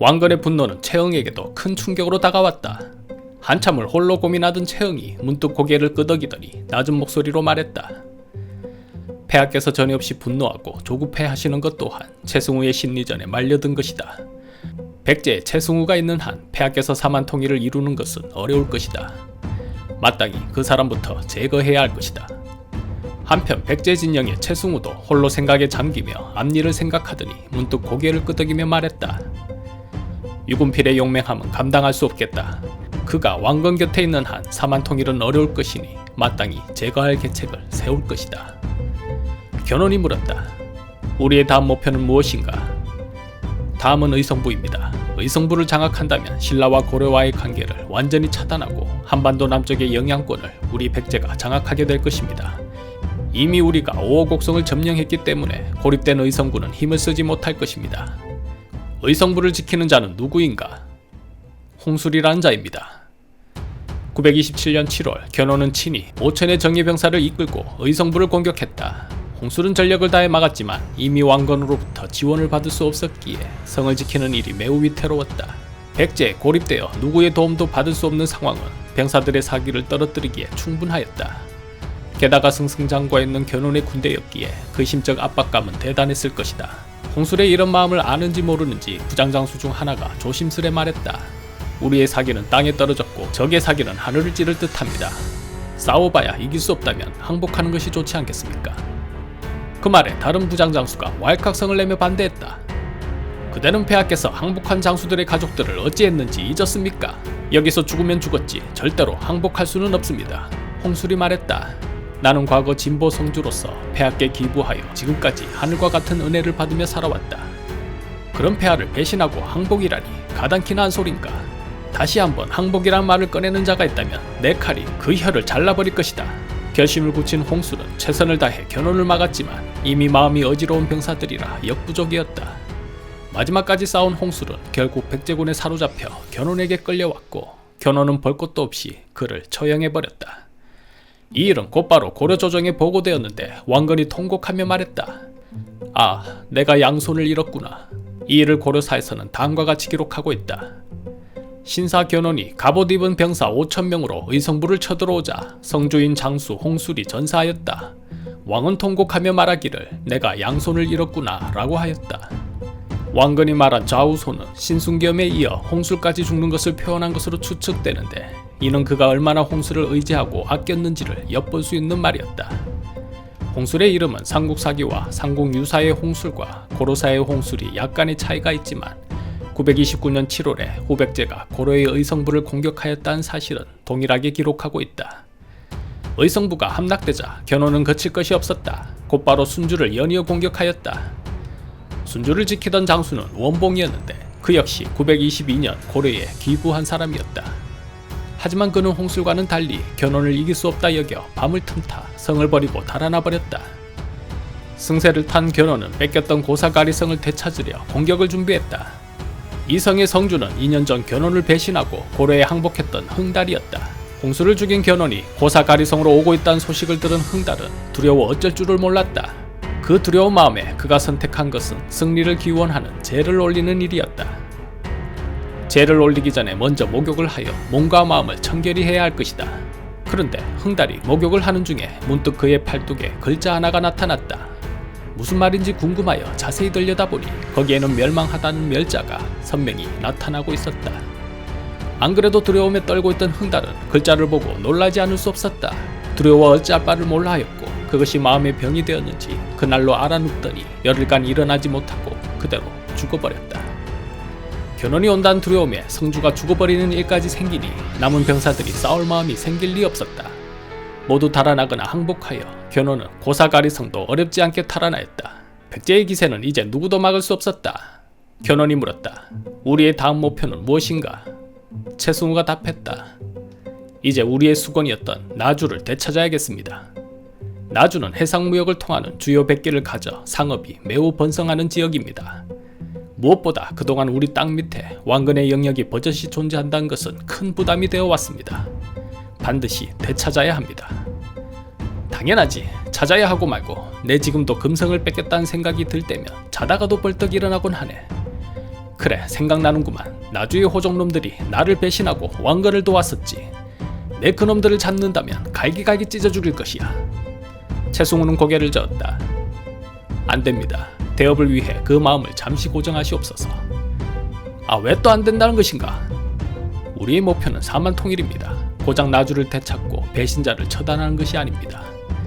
왕건의 분노는 채영에게도 큰 충격으로 다가왔다. 한참을 홀로 고민하던 채영이 문득 고개를 끄덕이더니 낮은 목소리로 말했다. 폐하께서 전에 없이 분노하고 조급해 하시는 것 또한 최승우의 심리전에 말려든 것이다. 백제에 최승우가 있는 한 폐하께서 사만 통일을 이루는 것은 어려울 것이다. 마땅히 그 사람부터 제거해야 할 것이다. 한편 백제 진영의 최승우도 홀로 생각에 잠기며 앞일을 생각하더니 문득 고개를 끄덕이며 말했다. 유군필의 용맹함은 감당할 수 없겠다. 그가 왕건 곁에 있는 한 사만통일은 어려울 것이니 마땅히 제거할 계책을 세울 것이다. 견훤이 물었다. 우리의 다음 목표는 무엇인가? 다음은 의성부입니다. 의성부를 장악한다면 신라와 고려와의 관계를 완전히 차단하고 한반도 남쪽의 영향권을 우리 백제가 장악하게 될 것입니다. 이미 우리가 오호곡성을 점령했기 때문에 고립된 의성부는 힘을 쓰지 못할 것입니다. 의성부를 지키는 자는 누구인가? 홍술이라는 자입니다. 927년 7월 견훤은 친히 5천의 정예병사를 이끌고 의성부를 공격했다. 홍술은 전력을 다해 막았지만 이미 왕건으로부터 지원을 받을 수 없었기에 성을 지키는 일이 매우 위태로웠다. 백제에 고립되어 누구의 도움도 받을 수 없는 상황은 병사들의 사기를 떨어뜨리기에 충분하였다. 게다가 승승장구에 있는 견훤의 군대였기에 그 심적 압박감은 대단했을 것이다. 홍술의 이런 마음을 아는지 모르는지 부장장수 중 하나가 조심스레 말했다. 우리의 사기는 땅에 떨어졌고 적의 사기는 하늘을 찌를 듯합니다. 싸워봐야 이길 수 없다면 항복하는 것이 좋지 않겠습니까? 그 말에 다른 부장장수가 왈칵성을 내며 반대했다. 그대는 폐하께서 항복한 장수들의 가족들을 어찌했는지 잊었습니까? 여기서 죽으면 죽었지 절대로 항복할 수는 없습니다. 홍술이 말했다. 나는 과거 진보 성주로서 폐하께 기부하여 지금까지 하늘과 같은 은혜를 받으며 살아왔다. 그런 폐하를 배신하고 항복이라니 가당키나 한 소린가. 다시 한번 항복이란 말을 꺼내는 자가 있다면 내 칼이 그 혀를 잘라버릴 것이다. 결심을 굳힌 홍술은 최선을 다해 견훤을 막았지만 이미 마음이 어지러운 병사들이라 역부족이었다. 마지막까지 싸운 홍술은 결국 백제군에 사로잡혀 견훤에게 끌려왔고 견훤은 볼 것도 없이 그를 처형해버렸다. 이 일은 곧바로 고려조정에 보고되었는데 왕건이 통곡하며 말했다. 아, 내가 양손을 잃었구나. 이 일을 고려사에서는 다음과 같이 기록하고 있다. 신사 견훤이 갑옷 입은 병사 5천 명으로 의성부를 쳐들어오자 성주인 장수 홍술이 전사하였다. 왕은 통곡하며 말하기를 내가 양손을 잃었구나 라고 하였다. 왕건이 말한 좌우손은 신순겸에 이어 홍술까지 죽는 것을 표현한 것으로 추측되는데 이는 그가 얼마나 홍술을 의지하고 아꼈는지를 엿볼 수 있는 말이었다. 홍술의 이름은 삼국사기와 삼국유사의 홍술과 고로사의 홍술이 약간의 차이가 있지만 929년 7월에 후백제가 고려의 의성부를 공격하였다는 사실은 동일하게 기록하고 있다. 의성부가 함락되자 견훤은 거칠 것이 없었다. 곧바로 순주를 연이어 공격하였다. 순주를 지키던 장수는 원봉이었는데 그 역시 922년 고려에 귀부한 사람이었다. 하지만 그는 홍술과는 달리 견훤을 이길 수 없다 여겨 밤을 틈타 성을 버리고 달아나 버렸다. 승세를 탄 견훤은 뺏겼던 고사가리성을 되찾으려 공격을 준비했다. 이 성의 성주는 2년 전 견훤을 배신하고 고려에 항복했던 흥달이었다. 홍수를 죽인 견훤이 고사가리성으로 오고 있다는 소식을 들은 흥달은 두려워 어쩔 줄을 몰랐다. 그 두려운 마음에 그가 선택한 것은 승리를 기원하는 제를 올리는 일이었다. 제를 올리기 전에 먼저 목욕을 하여 몸과 마음을 청결히 해야 할 것이다. 그런데 흥달이 목욕을 하는 중에 문득 그의 팔뚝에 글자 하나가 나타났다. 무슨 말인지 궁금하여 자세히 들여다보니 거기에는 멸망하다는 멸자가 선명히 나타나고 있었다. 안 그래도 두려움에 떨고 있던 흥달은 글자를 보고 놀라지 않을 수 없었다. 두려워 어찌할 바를 몰라 하였고 그것이 마음의 병이 되었는지 그날로 알아눕더니 열흘간 일어나지 못하고 그대로 죽어버렸다. 견훤이 온다는 두려움에 성주가 죽어버리는 일까지 생기니 남은 병사들이 싸울 마음이 생길 리 없었다. 모두 달아나거나 항복하여 견훤은 고사가리성도 어렵지 않게 탈환하였다. 백제의 기세는 이제 누구도 막을 수 없었다. 견훤이 물었다. 우리의 다음 목표는 무엇인가? 최승우가 답했다. 이제 우리의 수건이었던 나주를 되찾아야겠습니다. 나주는 해상무역을 통하는 주요 백기를 가져 상업이 매우 번성하는 지역입니다. 무엇보다 그동안 우리 땅 밑에 왕건의 영역이 버젓이 존재한다는 것은 큰 부담이 되어 왔습니다. 반드시 되찾아야 합니다. 당연하지. 찾아야 하고 말고 내 지금도 금성을 뺏겠다는 생각이 들 때면 자다가도 벌떡 일어나곤 하네. 그래 생각나는구만 나주의 호족놈들이 나를 배신하고 왕건을 도왔었지 내 그놈들을 잡는다면 갈기갈기 찢어 죽일 것이야 최승우는 고개를 저었다 안 됩니다 대업을 위해 그 마음을 잠시 고정하시옵소서 아 왜 또 안 된다는 것인가 우리의 목표는 4만 통일입니다 고작 나주를 되찾고 배신자를 처단하는 것이 아닙니다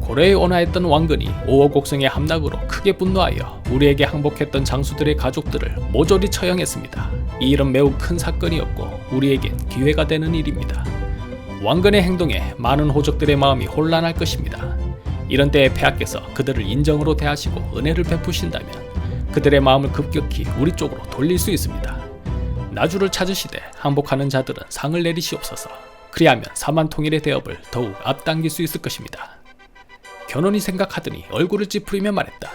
고려에 온화했던 왕건이 오어곡성의 함락으로 크게 분노하여 우리에게 항복했던 장수들의 가족들을 모조리 처형했습니다. 이 일은 매우 큰 사건이었고 우리에겐 기회가 되는 일입니다. 왕건의 행동에 많은 호족들의 마음이 혼란할 것입니다. 이런 때에 폐하께서 그들을 인정으로 대하시고 은혜를 베푸신다면 그들의 마음을 급격히 우리 쪽으로 돌릴 수 있습니다. 나주를 찾으시되 항복하는 자들은 상을 내리시옵소서. 그리하면 사만 통일의 대업을 더욱 앞당길 수 있을 것입니다. 견훤이 생각하더니 얼굴을 찌푸리며 말했다.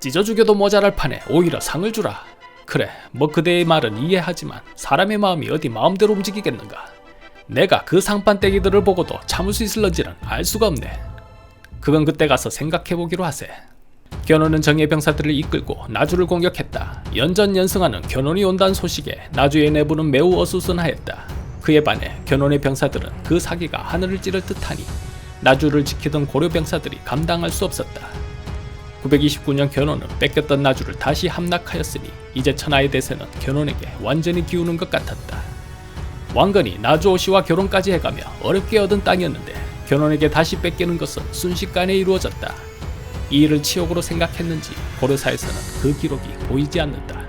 찢어 죽여도 모자랄 판에 오히려 상을 주라. 그래, 뭐 그대의 말은 이해하지만 사람의 마음이 어디 마음대로 움직이겠는가? 내가 그 상판떼기들을 보고도 참을 수 있을런지는 알 수가 없네. 그건 그때 가서 생각해보기로 하세. 견훤은 정예 병사들을 이끌고 나주를 공격했다. 연전연승하는 견훤이 온다는 소식에 나주의 내부는 매우 어수선하였다. 그에 반해 견훤의 병사들은 그 사기가 하늘을 찌를 듯하니 나주를 지키던 고려 병사들이 감당할 수 없었다. 929년 견훤은 뺏겼던 나주를 다시 함락하였으니 이제 천하의 대세는 견훤에게 완전히 기우는 것 같았다. 왕건이 나주 오씨와 결혼까지 해가며 어렵게 얻은 땅이었는데 견훤에게 다시 뺏기는 것은 순식간에 이루어졌다. 이 일을 치욕으로 생각했는지 고려사에서는 그 기록이 보이지 않는다.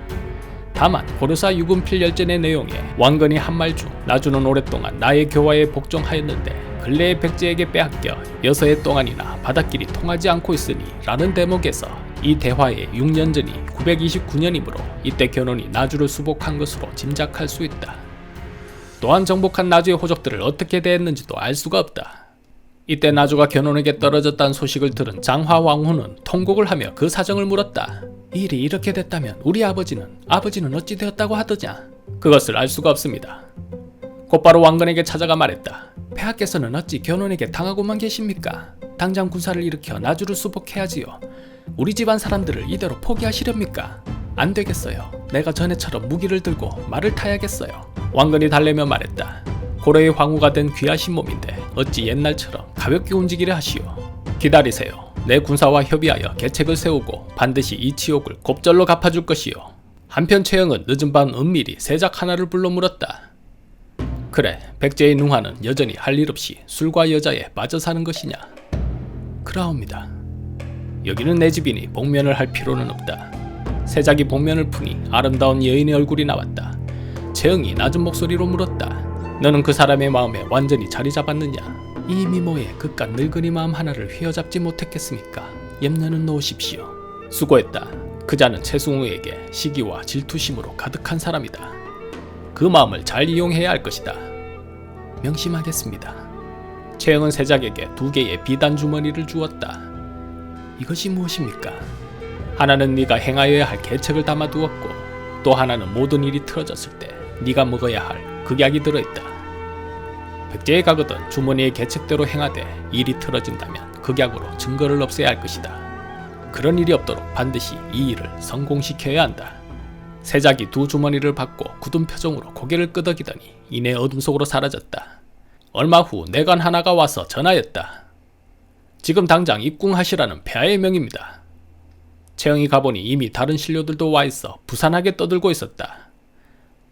다만 고려사 유금필열전의 내용에 왕건이 한 말 중 나주는 오랫동안 나의 교화에 복종하였는데 근래의 백제에게 빼앗겨 해 동안이나 바닷길이 통하지 않고 있으니 라는 대목에서 이 대화의 6년 전이 929년이므로 이때 견훤이 나주를 수복한 것으로 짐작할 수 있다. 또한 정복한 나주의 호족들을 어떻게 대했는지도 알 수가 없다. 이때 나주가 견훤에게 떨어졌다는 소식을 들은 장화왕후는 통곡을 하며 그 사정을 물었다. 일이 이렇게 됐다면 우리 아버지는 아버지는 어찌 되었다고 하더냐? 그것을 알 수가 없습니다. 곧바로 왕건에게 찾아가 말했다. 폐하께서는 어찌 견훤에게 당하고만 계십니까? 당장 군사를 일으켜 나주를 수복해야지요. 우리 집안 사람들을 이대로 포기하시렵니까? 안 되겠어요. 내가 전에처럼 무기를 들고 말을 타야겠어요. 왕건이 달래며 말했다. 고려의 황후가 된 귀하신 몸인데 어찌 옛날처럼 가볍게 움직이려 하시오. 기다리세요. 내 군사와 협의하여 계책을 세우고 반드시 이 치욕을 곱절로 갚아줄 것이오. 한편 최영은 늦은 밤 은밀히 세작 하나를 불러 물었다. 그래, 백제의 능화는 여전히 할 일 없이 술과 여자에 빠져 사는 것이냐? 그라옵니다. 여기는 내 집이니 복면을 할 필요는 없다. 세작이 복면을 푸니 아름다운 여인의 얼굴이 나왔다. 재영이 낮은 목소리로 물었다. 너는 그 사람의 마음에 완전히 자리 잡았느냐? 이 미모의 그깟 늙은이 마음 하나를 휘어잡지 못했겠습니까? 염려는 놓으십시오. 수고했다. 그자는 최승우에게 시기와 질투심으로 가득한 사람이다. 그 마음을 잘 이용해야 할 것이다. 명심하겠습니다. 최영은 세작에게 두 개의 비단 주머니를 주었다. 이것이 무엇입니까? 하나는 네가 행하여야 할 계책을 담아두었고 또 하나는 모든 일이 틀어졌을 때 네가 먹어야 할 극약이 들어있다. 백제에 가거든 주머니의 계책대로 행하되 일이 틀어진다면 극약으로 증거를 없애야 할 것이다. 그런 일이 없도록 반드시 이 일을 성공시켜야 한다. 세작이 두 주머니를 받고 굳은 표정으로 고개를 끄덕이더니 이내 어둠 속으로 사라졌다. 얼마 후 내관 하나가 와서 전하였다. 지금 당장 입궁하시라는 폐하의 명입니다. 채영이 가보니 이미 다른 신료들도 와 있어 부산하게 떠들고 있었다.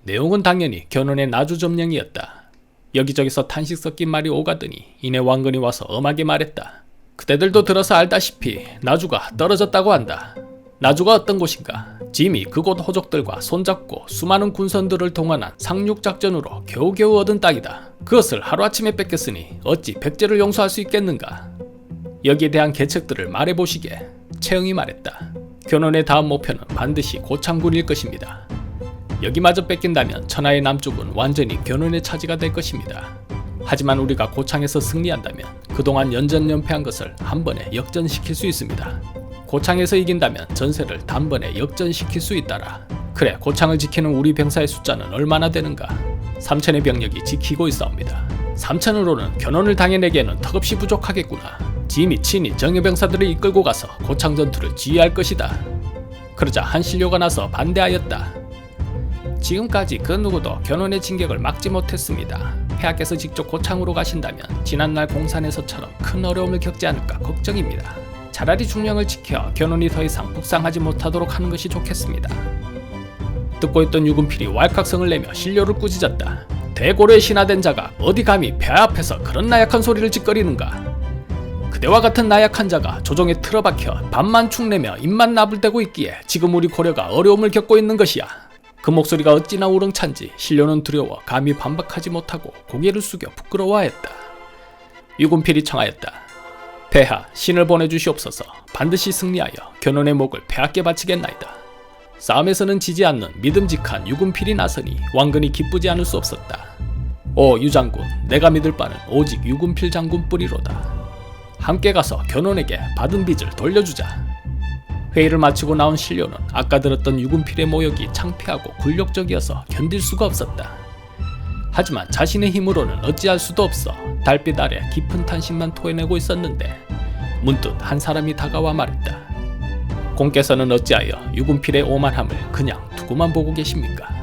내용은 당연히 견훤의 나주 점령이었다. 여기저기서 탄식 섞인 말이 오가더니 이내 왕건이 와서 엄하게 말했다. 그대들도 들어서 알다시피 나주가 떨어졌다고 한다. 나주가 어떤 곳인가? 짐이 그곳 호족들과 손잡고 수많은 군선들을 동원한 상륙작전으로 겨우겨우 얻은 땅이다. 그것을 하루아침에 뺏겼으니 어찌 백제를 용서할 수 있겠는가? 여기에 대한 계책들을 말해보시게 채영이 말했다. 견훤의 다음 목표는 반드시 고창군일 것입니다. 여기마저 뺏긴다면 천하의 남쪽은 완전히 견훤의 차지가 될 것입니다. 하지만 우리가 고창에서 승리한다면 그동안 연전연패한 것을 한 번에 역전시킬 수 있습니다. 고창에서 이긴다면 전세를 단번에 역전시킬 수 있다라. 그래, 고창을 지키는 우리 병사의 숫자는 얼마나 되는가? 3천의 병력이 지키고 있사옵니다. 3천으로는 견훤을 당해내기에는 턱없이 부족하겠구나. 짐이 친히 정예병사들을 이끌고 가서 고창 전투를 지휘할 것이다. 그러자 한 신료가 나서 반대하였다. 지금까지 그 누구도 견훤의 진격을 막지 못했습니다. 폐하께서 직접 고창으로 가신다면 지난날 공산에서처럼 큰 어려움을 겪지 않을까 걱정입니다. 차라리 중령을 지켜 견훤이 더 이상 북상하지 못하도록 하는 것이 좋겠습니다. 듣고 있던 유군필이 왈칵성을 내며 신료를 꾸짖었다. 대고려의 신하된 자가 어디 감히 폐하 앞에서 그런 나약한 소리를 짓거리는가? 그대와 같은 나약한 자가 조정에 틀어박혀 밥만 축내며 입만 나불대고 있기에 지금 우리 고려가 어려움을 겪고 있는 것이야. 그 목소리가 어찌나 우렁찬지 신료는 두려워 감히 반박하지 못하고 고개를 숙여 부끄러워하였다. 유군필이 청하였다. 폐하, 신을 보내주시옵소서. 반드시 승리하여 견훤의 목을 폐하께 바치겠나이다. 싸움에서는 지지 않는 믿음직한 유군필이 나서니 왕근이 기쁘지 않을 수 없었다. 오 유장군, 내가 믿을 바는 오직 유군필 장군뿐이로다. 함께 가서 견훤에게 받은 빚을 돌려주자. 회의를 마치고 나온 신료는 아까 들었던 유군필의 모욕이 창피하고 굴욕적이어서 견딜 수가 없었다. 하지만 자신의 힘으로는 어찌할 수도 없어 달빛 아래 깊은 탄식만 토해내고 있었는데 문득 한 사람이 다가와 말했다. 공께서는 어찌하여 유군필의 오만함을 그냥 두고만 보고 계십니까?